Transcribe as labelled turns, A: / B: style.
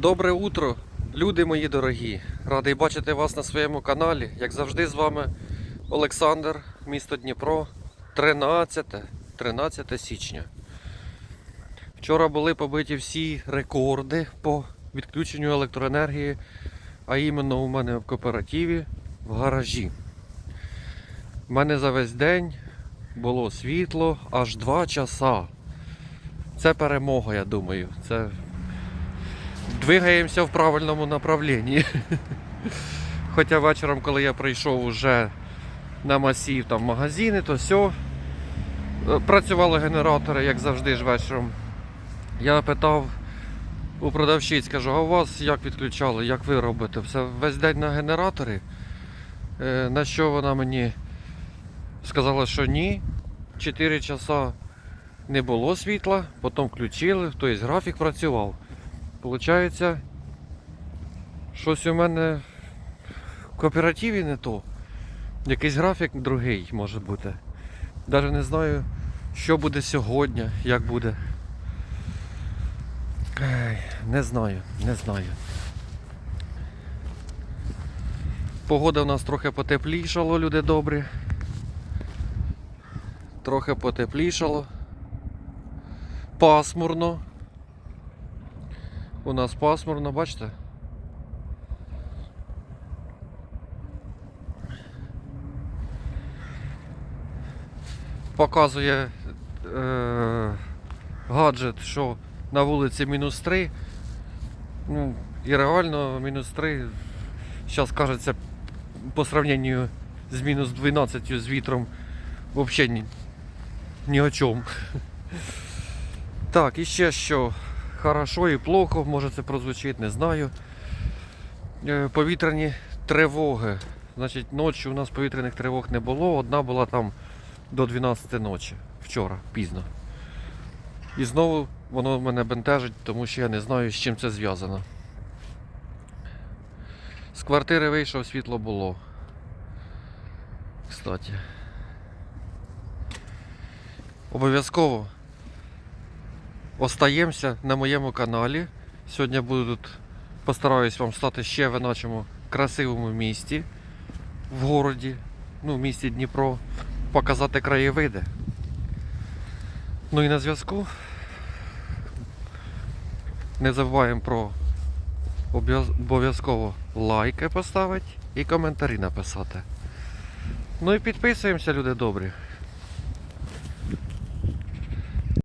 A: Добре утро, люди мої дорогі. Радий бачити вас на своєму каналі. Як завжди, з вами Олександр, місто Дніпро, 13, 13 січня. Вчора були побиті всі рекорди по відключенню електроенергії, а іменно у мене в кооперативі в гаражі. У мене за весь день було світло аж 2 часа. Це перемога, я думаю. Це двигаємося в правильному направлінні. Хоча вечором, коли я прийшов уже на масів там магазини, то все. Працювали генератори, як завжди ж вечором. Я питав у продавщиць, кажу, а у вас як відключали, як ви робите? Все весь день на генераторі. Е, На що вона мені сказала, що ні. 4 часа не було світла, потім включили, тобто графік працював. Получається, щось у мене в кооперативі не то. Якийсь графік другий може бути. Навіть не знаю, що буде сьогодні, як буде. Не знаю, не знаю. Погода в нас трохи потеплішало, люди добрі. Трохи потеплішало. Пасмурно. У нас пасмурно, бачите? Показує е, гаджет, що на вулиці мінус 3. Ну, і реально мінус 3. Зараз кажеться по сравненню з мінус 12 з вітром взагалі ні, ні о чому. Так, і ще що хорошо і плохо, може це прозвучить, не знаю. Е, Повітряні тривоги. Значить, ночі у нас повітряних тривог не було, одна була там до 12 ночі, вчора, пізно. І знову воно мене бентежить, тому що я не знаю, з чим це зв'язано. З квартири вийшов, світло було. Кстати. Обов'язково остаємося на моєму каналі. Сьогодні буду постараюсь вам стати ще в іначому красивому місті в городі, ну, в місті Дніпро, показати краєвиди. Ну і на зв'язку. Не забуваємо про обов'язково лайки поставити і коментарі написати. Ну і підписуємося, люди добрі.